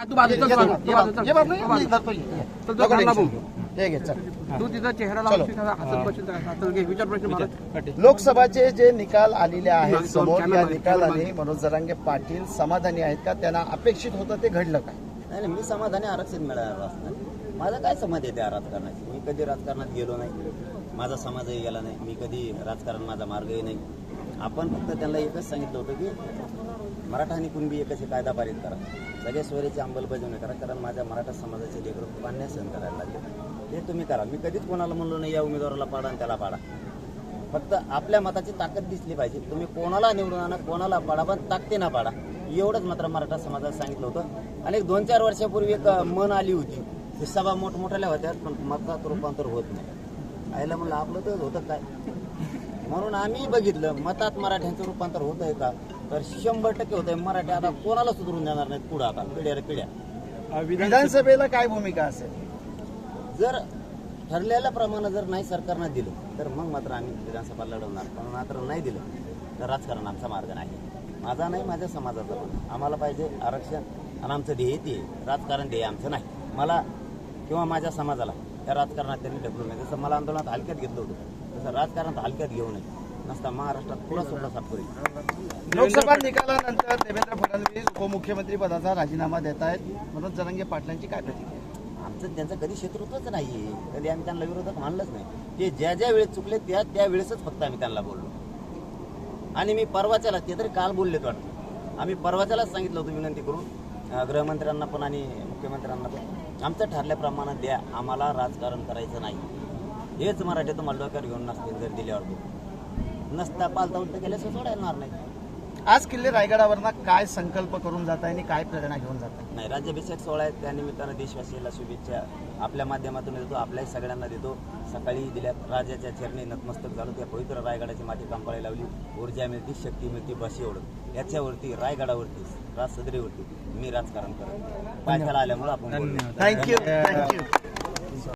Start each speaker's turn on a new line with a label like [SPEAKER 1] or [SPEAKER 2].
[SPEAKER 1] तू बाजूचा तू तिचा चेहरा
[SPEAKER 2] लोकसभाचे जे निकाल आलेले आहेत
[SPEAKER 1] नाही,
[SPEAKER 2] समोर या निकालाने मनोज जरांगे पाटील समाधानी आहेत का? त्यांना अपेक्षित होतं ते घडलं काय?
[SPEAKER 3] नाही नाही, मी समाधानी आरक्षण मिळालं असतं. माझा काय समज आहे त्या राजकारणाची मी कधी राजकारणात गेलो नाही. माझा समाजही गेला नाही. मी कधी राजकारण माझा मार्गही नाही. आपण फक्त त्यांना एकच सांगितलं होतं की मराठा आणि कुणबी एकच हे कायदा पारित करा. सगळे सोयरीची अंमलबजावणी करा कारण माझ्या मराठा समाजाचे लेकरं खूप अन्याय सहन करायला लागले. ते तुम्ही करा. मी कधीच कोणाला म्हणलो नाही या उमेदवाराला पाडा आणि त्याला पाडा. फक्त आपल्या मताची ताकद दिसली पाहिजे. तुम्ही कोणाला निवडून आणा कोणाला पाडा पण ताकदीना पाडा. एवढंच मात्र मराठा समाजात सांगितलं होतं. आणि एक दोन चार वर्षापूर्वी एक मन आली होती. सभा मोठमोठ्याल्या होत्या पण मतात रूपांतर होत नाही. आईला म्हणलं आपलं तर होतं काय? म्हणून आम्ही बघितलं मतात मराठ्यांचं रूपांतर होत आहे का? तर शंभर टक्के होत आहे. मराठी आता कोणाला सुधरून देणार नाहीत पुढं आता पिढ्या रे पिढ्या.
[SPEAKER 2] विधानसभेला काय भूमिका असेल?
[SPEAKER 3] जर ठरलेल्याप्रमाणे जर नाही सरकारनं दिलं तर मग मात्र आम्ही विधानसभा लढवणार. पण मात्र नाही दिलं तर राजकारण आमचा मार्ग नाही. माझा नाही माझ्या समाजाचा पण. आम्हाला पाहिजे आरक्षण आणि आमचं ध्येय ते. राजकारण ध्येय आमचं नाही. मला किंवा माझ्या समाजाला त्या राजकारणात त्यांनी ढकलून नाही जसं मला आंदोलनात हलक्यात घेतलं होतं तसं राजकारणात हलक्यात घेऊ नये. नसता महाराष्ट्रात पुढा सुद्धा साफ करेल.
[SPEAKER 2] लोकसभा निकालानंतर देवेंद्र फडणवीस उपमुख्यमंत्री पदाचा राजीनामा देत आहेत. मनोज जरांगे पाटलांची काय प्रतिक्रिया?
[SPEAKER 3] आमचं त्यांचं कधी शत्रुत्वच नाहीये. कधी आम्ही त्यांना विरोधात मानलंच नाही. ते ज्या ज्या वेळेस चुकले त्या त्या वेळेसच फक्त आम्ही त्यांना बोललो. आणि मी परवाच्याला ते तरी काल बोललेत वाटतं. आम्ही परवाच्यालाच सांगितलं होतं विनंती करून गृहमंत्र्यांना पण आणि मुख्यमंत्र्यांना पण. आमचं ठरल्याप्रमाणे द्या आम्हाला राजकारण करायचं नाही. हेच मराठी तुम्हाला डोक्यावर घेऊन नसतील जर दिल्यावर तो. नसता पालता उलट केल्यास सोडायला नाही.
[SPEAKER 2] आज किल्ले रायगडावरनं काय संकल्प करून जात आहे आणि काय प्रेरणा घेऊन जात आहे?
[SPEAKER 3] नाही राज्याभिषेक सोहळा आहे त्या निमित्तानं देशवासियाला शुभेच्छा. आपल्या माध्यमातून देतो आपल्याही सगळ्यांना देतो. सकाळी दिल्यात राजाच्या चरणी नतमस्तक झालो त्या पवित्र रायगडाची माती कांपाळी लावली. ऊर्जा मिळते शक्ती मिळते बशी एवढं याच्यावरती रायगडावरती राजसदरीवरती मी राजकारण करत पायथ्याला आल्यामुळे आपण
[SPEAKER 2] थँक्यू.